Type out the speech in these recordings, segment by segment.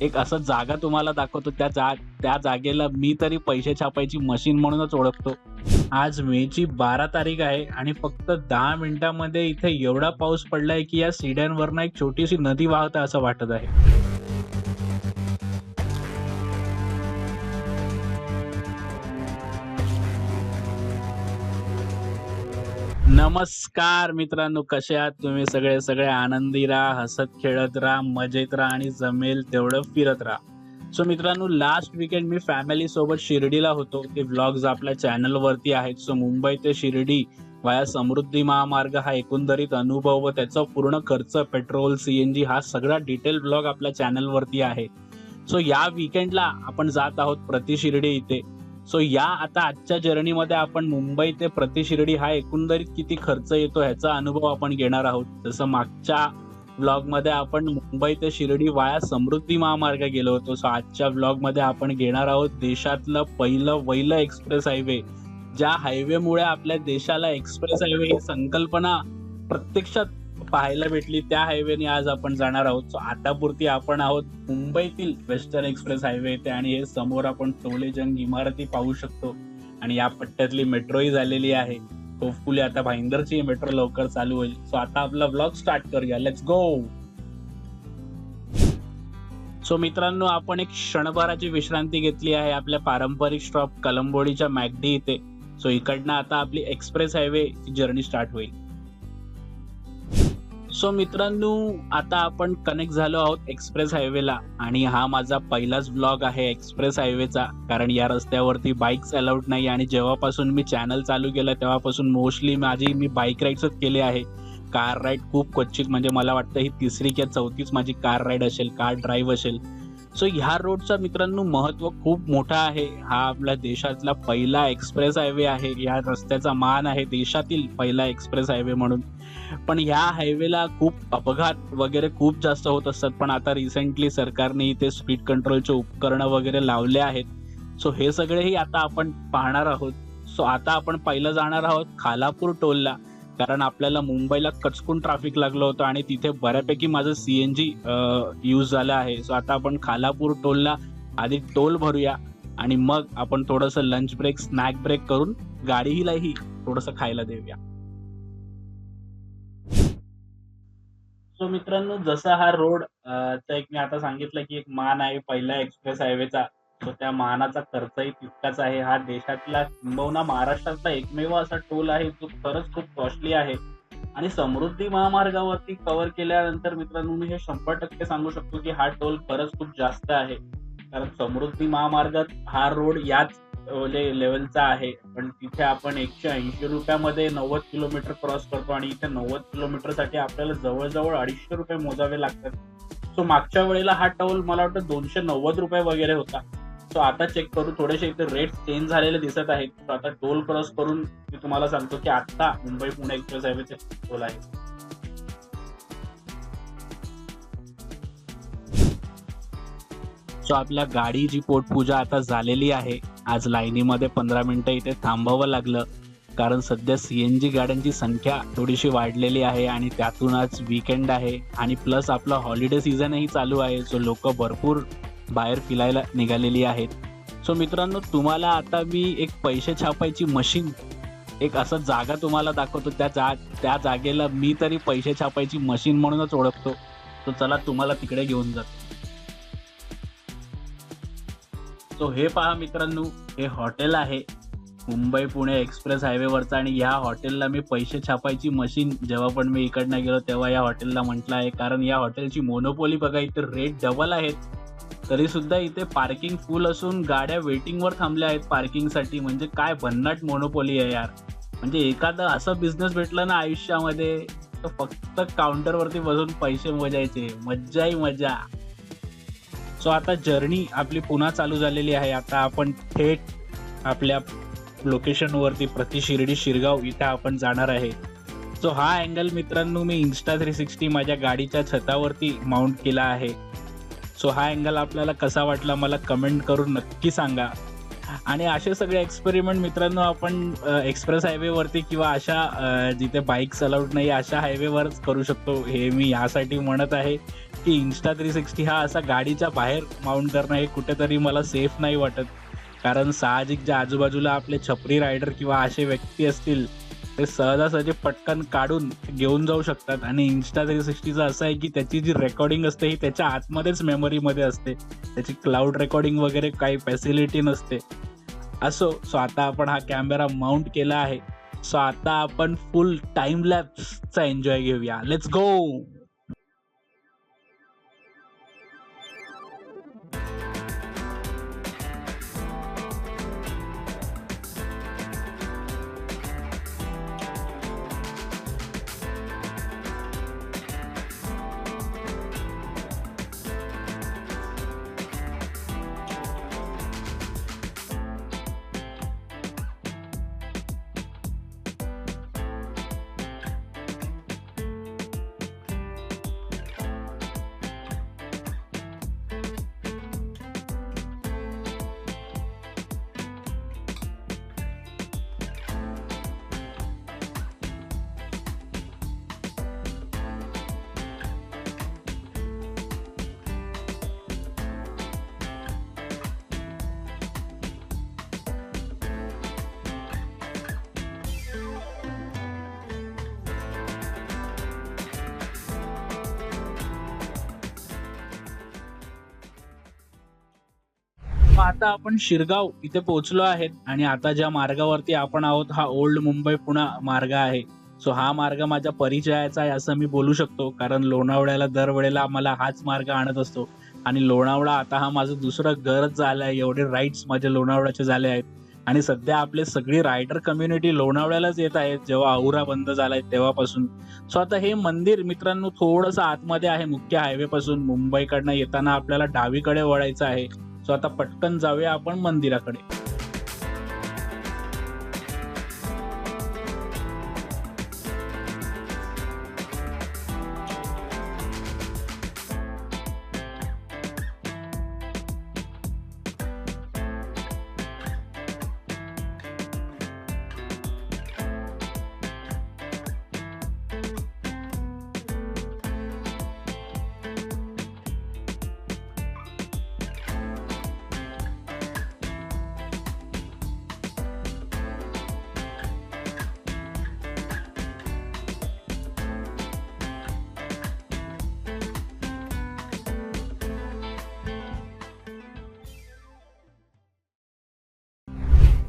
एक असं जागा तुम्हाला दाखवतो त्या जा त्या जागेला मी तरी पैसे छापायची मशीन म्हणूनच ओळखतो. आज मेची बारा तारीख आहे आणि फक्त दहा मिनिटांमध्ये इथे एवढा पाऊस पडलाय की या सिड्यांवरनं एक छोटीशी नदी वाहत असं वाटत आहे. नमस्कार मित्रांनो कसे आहात तुम्ही? सगळे सगळे आनंदी राहा हसत खेळत राहा मजेत राहा आणि जमेल तेवढं फिरत राहा. सो मित्रांनो लास्ट विकेंड मी फॅमिली सोबत शिर्डीला होतो. ते व्लॉग्स आपल्या चॅनल वरती आहेत. सो मुंबई ते शिर्डी वाया समृद्धी महामार्ग हा एकंदरीत अनुभव व त्याचा पूर्ण खर्च पेट्रोल सीएनजी हा सगळा डिटेल ब्लॉग आपल्या चॅनल वरती आहे. सो या विकेंडला आपण जात आहोत प्रति शिर्डी इथे. सो या आता आजच्या जर्नीमध्ये आपण मुंबई ते प्रतिशिर्डी हा एकंदरीत किती खर्च येतो ह्याचा अनुभव आपण घेणार आहोत. जसं मागच्या ब्लॉगमध्ये आपण मुंबई ते शिर्डी वाया समृद्धी महामार्ग गेलो होतो. सो आजच्या ब्लॉगमध्ये आपण घेणार आहोत देशातलं पहिलं वैल एक्सप्रेस हायवे ज्या हायवेमुळे आपल्या देशाला एक्सप्रेस हायवे ही संकल्पना प्रत्यक्षात पाहायला भेटली त्या हायवेने आज आपण जाणार आहोत. सो आतापुरती आपण आहोत मुंबईतील वेस्टर्न एक्सप्रेस हायवे येथे आणि हे समोर आपण टोलेजंग इमारती पाहू शकतो. आणि या पट्ट्यातली मेट्रोही झालेली आहे. होपफुली आता भाईंदरची मेट्रो लवकर चालू होईल. सो आता आपला ब्लॉग स्टार्ट करूया. लेट्स गो सो मित्रांनो आपण एक क्षणभराची विश्रांती घेतली आहे आपल्या पारंपरिक स्टॉप कलंबोडीच्या मॅगडी इथे. सो इकडनं आता आपली एक्सप्रेस हायवे जर्नी स्टार्ट होईल. सो मित्रांनो आता आपण कनेक्ट झालो आहोत एक्सप्रेस हायवेला आणि हा माझा पहिलाच ब्लॉग आहे एक्सप्रेस हायवेचा कारण या रस्त्यावरती बाईक्स अलाउड नाही. आणि जेव्हापासून मी चॅनल चालू केलं तेव्हापासून मोस्टली माझी मी बाईक राईड्सच केले आहे. कार राईड खूप क्वचित म्हणजे मला वाटतं ही तिसरी किंवा चौथीच माझी कार राईड असेल कार ड्राईव्ह असेल. सो ह्या रोडचा मित्रांनो महत्त्व खूप मोठा आहे. हा आपल्या देशातला पहिला एक्सप्रेस हायवे आहे. या रस्त्याचा मान आहे देशातील पहिला एक्सप्रेस हायवे म्हणून. पण ह्या हायवेला खूप अपघात वगैरे खूप जास्त होत असतात. पण आता रिसेंटली सरकारने इथे स्पीड कंट्रोलचे उपकरणं वगैरे लावले आहेत. सो हे सगळेही आता आपण पाहणार आहोत. सो आता आपण पहिलं जाणार आहोत खालापूर टोलला. कारण आपल्याला मुंबईला कचकून ट्रॅफिक लागलं होतं आणि तिथे बऱ्यापैकी माझं सीएनजी यूज झालं आहे. सो आता आपण खालापूर टोलला आधी टोल भरूया आणि मग आपण थोडस लंच ब्रेक स्नॅक ब्रेक करून गाडीलाही थोडंसं खायला देऊया. सो मित्रांनो जसा हा रोड एक मी आता सांगितलं की एक मान आहे पहिला एक्सप्रेस हायवेचा तो त्या मानाचा खर्चही तितकाच आहे. हा देशातला किंबहुना महाराष्ट्रातला एकमेव असा टोल आहे. जो खरंच खूप कॉस्टली आहे. आणि समृद्धी महामार्गावरती कव्हर केल्यानंतर मित्रांनो मी हे शंभर टक्के सांगू शकतो की हा टोल खरंच खूप जास्त आहे. कारण समृद्धी महामार्गात हा रोड याच लेवलचा आहे. पण तिथे आपण एकशे ऐंशी रुपयामध्ये नव्वद किलोमीटर क्रॉस करतो आणि इथे नव्वद किलोमीटरसाठी आपल्याला जवळजवळ अडीचशे रुपये मोजावे लागतात. सो मागच्या वेळेला हा टोल मला वाटतं दोनशे नव्वद रुपये वगैरे होता. सो आता चेक करू. थोडेसे इथे रेट चेंज झालेले दिसत आहेत. सो आता टोल क्रॉस करून मी तुम्हाला सांगतो की आता मुंबई पुणे एक्सप्रेस हायवेचे टोल आहे सो आपल्या गाडीची पोटपूजा आता झालेली आहे आज लाईनीमध्ये पंधरा मिनिटं इथे थांबावं लागलं. कारण सध्या सीएनजी गाड्यांची संख्या थोडीशी वाढलेली आहे आणि त्यातून आज विकेंड आहे. आणि प्लस आपलं हॉलिडे सीझनही चालू आहे. सो लोक भरपूर बाहेर फिरायला निघालेली आहेत. सो मित्रांनो तुम्हाला आता मी एक पैसे छापायची मशीन एक असं जागा तुम्हाला दाखवतो. त्या जा त्या जागेला मी तरी पैसे छापायची मशीन म्हणूनच ओळखतो. तो चला तुम्हाला तिकडे घेऊन जातो. सो हे पहा मित्रांनो हे हॉटेल आहे. मुंबई पुणे एक्सप्रेस हायवेवरचं आणि या हॉटेलला मी पैसे छापायची मशीन जेव्हा पण मी इकडनं गेलो तेव्हा या हॉटेलला म्हटलं आहे. कारण या हॉटेलची मोनोपोली बघा इथं रेट डबल आहेत. तरी सुद्धा इथे पार्किंग फुल असून गाड्या वेटिंगवर थांबल्या आहेत पार्किंगसाठी म्हणजे काय भन्नाट मोनोपोली आहे यार. म्हणजे एखादा असं बिझनेस भेटलं ना आयुष्यामध्ये तर फक्त काउंटरवरती बसून पैसे मोजायचे. मज्जाही मजा. सो आता जर्नी आपली पुन्हा चालू झालेली आहे. आता आपण थेट आपल्या लोकेशनवरती प्रति शिर्डी शिरगाव इथं आपण जाणार आहे. सो हा अँगल मित्रांनो मी इन्स्टा थ्री सिक्स्टी माझ्या गाडीच्या छतावरती माउंट केला आहे. सो हा अँगल आपल्याला कसा वाटला मला कमेंट करून नक्की सांगा. आणि असे सगळे एक्सपेरिमेंट मित्रांनो आपण एक्सप्रेस हायवेवरती किंवा अशा जिथे बाईक अलाउड नाही अशा हायवेवरच करू शकतो. हे मी यासाठी म्हणत आहे की इन्स्टा थ्री सिक्स्टी हा असा गाडीच्या बाहेर माउंट करणं हे कुठेतरी मला सेफ नाही वाटत. कारण साहजिक ज्या आजूबाजूला आपले छपरी रायडर किंवा असे व्यक्ती असतील ते सहजासहजी पटकन काढून घेऊन जाऊ शकतात. आणि इन्स्टा थ्री सिक्स्टीचं असं आहे की त्याची जी रेकॉर्डिंग असते ही त्याच्या आतमध्येच मेमरीमध्ये असते. त्याची क्लाउड रेकॉर्डिंग वगैरे काही फॅसिलिटी नसते. असो सो आता आपण हा कॅमेरा माउंट केला आहे. सो आता आपण फुल टाइम लॅब्सचा एन्जॉय घेऊया. लेट्स गो आता आपण शिरगाव इथे पोहोचलो आहेत आणि आता ज्या मार्गावरती आपण आहोत हा ओल्ड मुंबई पुणा मार्ग आहे. सो हा मार्ग माझ्या परिचयाचा आहे असं मी बोलू शकतो. कारण लोणावळ्याला दरवेळेला आम्हाला हाच मार्ग आणत असतो. आणि लोणावळा आता हा माझं दुसरं घरच झालं आहे. एवढे राईड्स माझ्या लोणावळ्याचे झाले आहेत. आणि सध्या आपले सगळी रायडर कम्युनिटी लोणावळ्यालाच येत आहेत. जेव्हा औरा बंद झालाय तेव्हापासून. सो आता हे मंदिर मित्रांनो थोडंसं आतमध्ये आहे मुख्य हायवे पासून. मुंबईकडनं येताना आपल्याला डावीकडे वळायचं आहे. सो आता पटकन जाऊया आपण मंदिराकडे.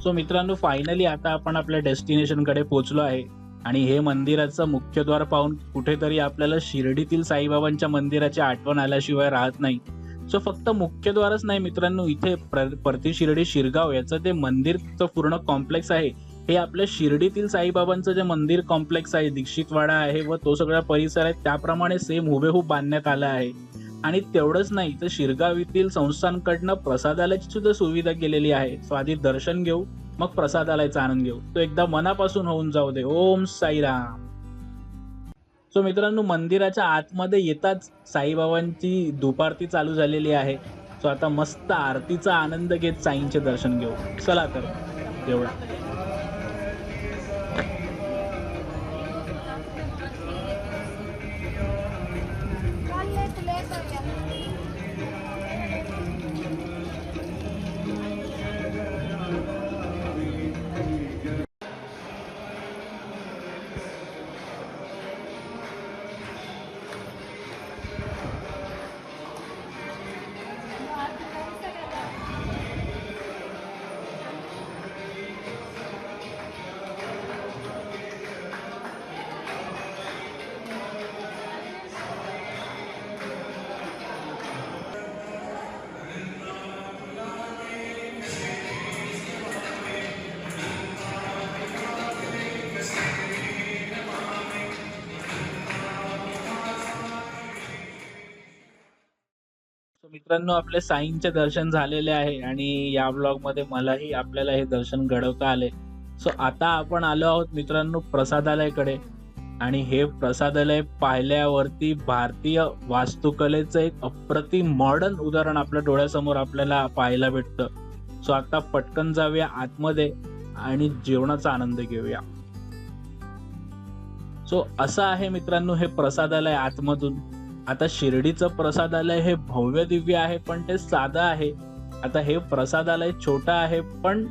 सो मित्रांनो फायनली आता आपण आपल्या डेस्टिनेशनकडे पोहोचलो आहे. आणि हे मंदिराचं मुख्यद्वार पाहून कुठेतरी आपल्याला शिर्डीतील साईबाबांच्या मंदिराची आठवण आल्याशिवाय राहत नाही. सो फक्त मुख्यद्वारच नाही मित्रांनो इथे परती शिर्डी शिरगाव याचं ते मंदिरचं पूर्ण कॉम्प्लेक्स आहे. हे आपल्या शिर्डीतील साईबाबांचं जे मंदिर कॉम्प्लेक्स आहे दीक्षितवाडा आहे व तो सगळा परिसर आहे त्याप्रमाणे सेम हुबेहूब बांधण्यात आला आहे. आणि तेवढंच नाही तर शिरगाव येथील संस्थांकडनं प्रसादालयाची सुद्धा सुविधा केलेली आहे. सो आधी दर्शन घेऊ मग प्रसादालयाचा आनंद घेऊ. तो एकदा मनापासून होऊन जाऊ दे. ओम साईराम. सो मित्रांनो मंदिराच्या आतमध्ये येताच साईबाबांची दुपारती चालू झालेली आहे. सो आता मस्त आरतीचा आनंद घेत साईंचे दर्शन घेऊ. चला तर तेवढा मित्रांनो आपले साईंचे दर्शन झालेले आहे आणि या ब्लॉगमध्ये मलाही आपल्याला हे दर्शन घडवता आले. सो आता आपण आलो आहोत मित्रांनो प्रसादालयकडे. आणि हे प्रसादालय पाहिल्यावरती भारतीय वास्तुकलेचं एक अप्रतिम मॉडर्न उदाहरण आपल्या डोळ्यासमोर आपल्याला पाहायला भेटतं. सो आता पटकन जाऊया आतमध्ये आणि जेवणाचा आनंद घेऊया. सो असं आहे मित्रांनो हे प्रसादालय आतमधून. आता शिर्डीचं प्रसादालय हे भव्य दिव्य आहे पण ते साधं आहे. आता हे प्रसादालय छोटं आहे पण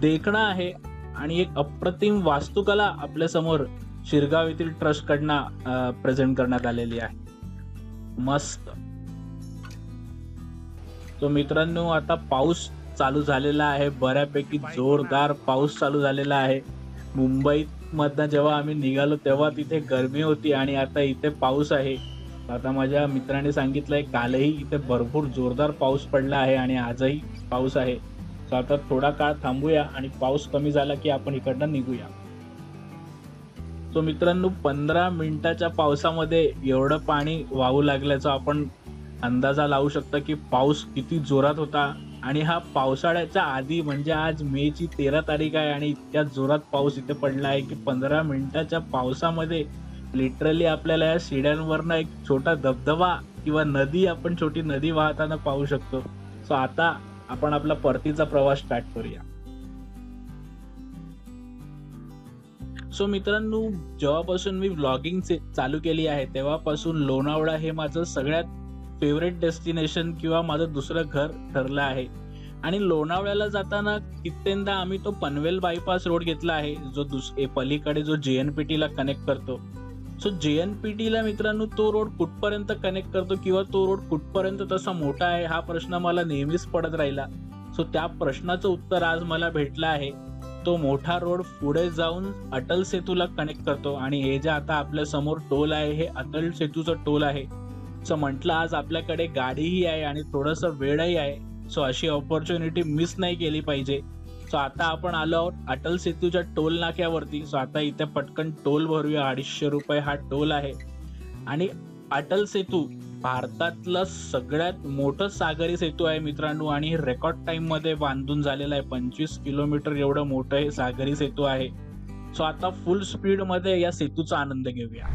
देखणं आहे आणि एक अप्रतिम वास्तुकला आपल्यासमोर शिरगाव येथील ट्रस्ट कडनं प्रेझेंट करण्यात आलेली आहे. मस्त. तो मित्रांनो आता पाऊस चालू झालेला आहे. बऱ्यापैकी जोरदार पाऊस चालू झालेला आहे. मुंबईत मधनं जेव्हा आम्ही निघालो तेव्हा तिथे गर्मी होती आणि आता इथे पाऊस आहे. आता माझ्या मित्राने सांगितलंय कालही इथे भरपूर जोरदार पाऊस पडला आहे आणि आजही पाऊस आहे. तर आता थोडा काळ थांबूया आणि पाऊस कमी झाला की आपण इकडनं निघूया. तो मित्रांनो पंधरा मिनिटाच्या पावसामध्ये एवढं पाणी वाहू लागल्याचं आपण अंदाजा लावू शकता की पाऊस किती जोरात होता. आणि हा पावसाळ्याच्या आधी म्हणजे आज मेची तेरा तारीख आहे आणि इतक्या जोरात पाऊस इथे पडला आहे की पंधरा मिनिटाच्या पावसामध्ये लिटरली आपल्याला या शिड्यांवरनं एक छोटा धबधबा किंवा नदी आपण छोटी नदी वाहताना पाहू शकतो. सो आता आपण आपला परतीचा प्रवास स्टार्ट करूया. सो मित्रांनो जेव्हापासून मी व्लॉगिंग चालू केली आहे तेव्हापासून लोणावळा हे माझं सगळ्यात फेवरेट डेस्टिनेशन किंवा माझं दुसरं घर ठरलं आहे. आणि लोणावळ्याला जाताना कित्येंदा आम्ही तो पनवेल बायपास रोड घेतला आहे जो दुस पलीकडे जो जे एन पी ला कनेक्ट करतो. सो जे एन पी टीला मित्रांनो तो रोड कुठपर्यंत कनेक्ट करतो किंवा तो रोड कुठपर्यंत तसा मोठा आहे हा प्रश्न मला नेहमीच पडत राहिला. सो त्या प्रश्नाचं उत्तर आज मला भेटलं आहे. तो मोठा रोड पुढे जाऊन अटल सेतूला कनेक्ट करतो आणि हे जे आता आपल्यासमोर टोल आहे हे अटल सेतूचं टोल आहे. सो म्हटलं आज आपल्याकडे गाडीही आहे आणि थोडस वेळही आहे. सो अशी ऑपॉर्च्युनिटी मिस नाही केली पाहिजे. सो आता आपण आलो आहोत अटल सेतूच्या टोल नाक्यावरती. सो आता इथे पटकन टोल भरूया. अडीचशे रुपये हा टोल आहे. आणि अटल सेतू भारतातलं सगळ्यात मोठं सागरी सेतू आहे मित्रांनो. आणि रेकॉर्ड टाइममध्ये बांधून झालेला आहे. पंचवीस किलोमीटर एवढं मोठं हे सागरी सेतू आहे. सो आता फुल स्पीडमध्ये या सेतूचा आनंद घेऊया.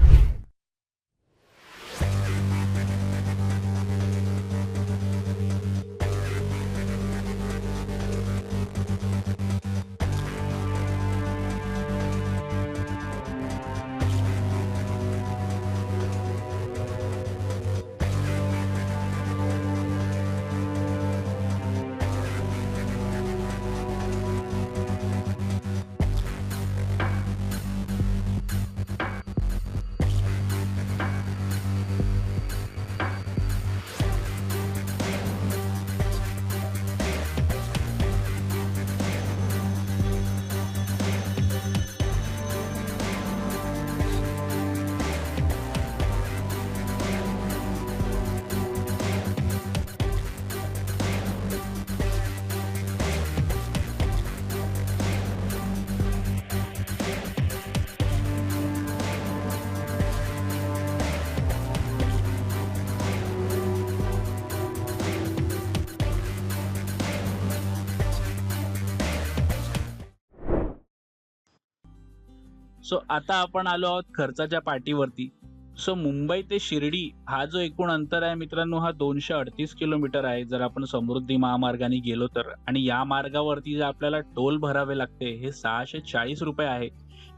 सो आता आपण आलो आहोत खर्चाच्या पाठीवरती. सो मुंबई ते शिर्डी हा जो एकूण अंतर आहे मित्रांनो हा दोनशे अडतीस किलोमीटर आहे. जर आपण समृद्धी महामार्गाने गेलो तर. आणि या मार्गावरती जे आपल्याला टोल भरावे लागते हे सहाशे चाळीस रुपये आहे.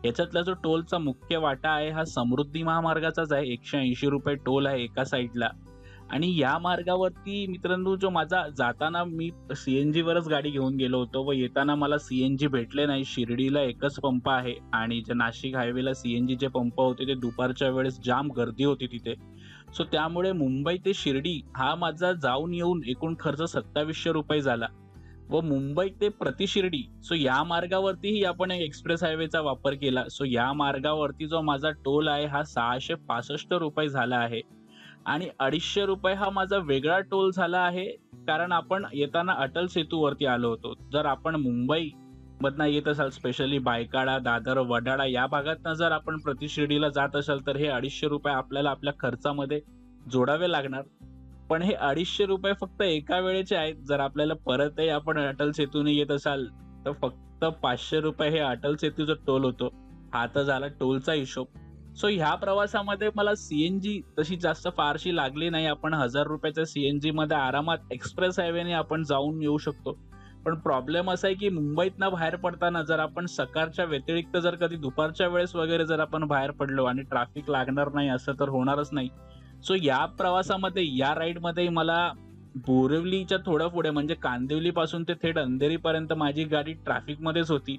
याच्यातला जो टोलचा मुख्य वाटा आहे हा समृद्धी महामार्गाचाच आहे. एकशे ऐंशी रुपये टोल आहे एका साईडला. आणि या मार्गावरती मित्रांनो जो माझा जाताना मी सीएनजी वरच गाडी घेऊन गेलो होतो व येताना मला सीएनजी भेटले नाही. शिर्डीला एकच पंप आहे आणि जे नाशिक हायवेला सीएनजी चे पंप होते ते दुपारच्या वेळेस जाम गर्दी होती तिथे. सो त्यामुळे मुंबई ते शिर्डी हा माझा जाऊन येऊन एकूण खर्च सत्तावीसशे रुपये झाला. व मुंबई ते प्रतिशिर्डी सो या मार्गावरतीही आपण एक एक्सप्रेस हायवेचा वापर केला. सो या मार्गावरती जो माझा टोल आहे हा सहाशे पासष्ट रुपये झाला आहे. आणि अडीचशे रुपये हा माझा वेगळा टोल झाला आहे कारण आपण येताना अटल सेतूवरती आलो होतो. जर आपण मुंबई मधनं येत असाल स्पेशली बायकाडा दादर वडाळा या भागातनं जर आपण प्रतिशिर्डीला जात असाल तर हे अडीचशे रुपये आपल्याला आपल्या खर्चामध्ये जोडावे लागणार. पण हे अडीचशे रुपये फक्त एका वेळेचे आहेत. जर आपल्याला परतही आपण अटल सेतूने येत असाल तर फक्त पाचशे रुपये हे अटल सेतूचा टोल होतो. हा तर झाला टोलचा हिशोब. सो ह्या प्रवासामध्ये मला सीएनजी तशी जास्त फारशी लागली नाही. आपण हजार रुपयाच्या सीएनजी मध्ये आरामात एक्सप्रेस हायवेने आपण जाऊन येऊ शकतो. पण प्रॉब्लेम असा आहे की मुंबईतनं बाहेर पडताना जर आपण सकाळच्या व्यतिरिक्त जर कधी दुपारच्या वेळेस वगैरे जर आपण बाहेर पडलो आणि ट्रॅफिक लागणार नाही असं तर होणारच नाही. सो या प्रवासामध्ये या राईडमध्ये मला बोरिवलीच्या थोडं पुढे म्हणजे कांदिवलीपासून ते थेट अंधेरीपर्यंत माझी गाडी ट्रॅफिकमध्येच होती.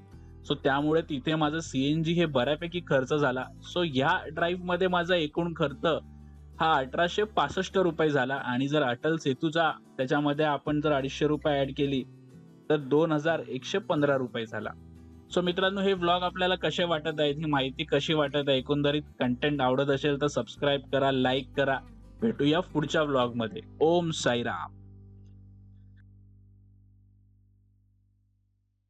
सो त्यामुळे तिथे माझं सीएनजी हे बऱ्यापैकी खर्च झाला. सो ह्या ड्राईव्हमध्ये माझा एकूण खर्च हा अठराशे पासष्ट रुपये झाला. आणि जर अटल सेतूचा त्याच्यामध्ये आपण जर अडीचशे रुपये ऍड केली तर दोन हजार एकशे पंधरा रुपये झाला. सो मित्रांनो हे व्लॉग आपल्याला कसे वाटत आहेत? ही माहिती कशी वाटत आहे? एकंदरीत कंटेंट आवडत असेल तर सबस्क्राईब करा लाईक करा. भेटूया पुढच्या व्लॉगमध्ये ओम साईराम.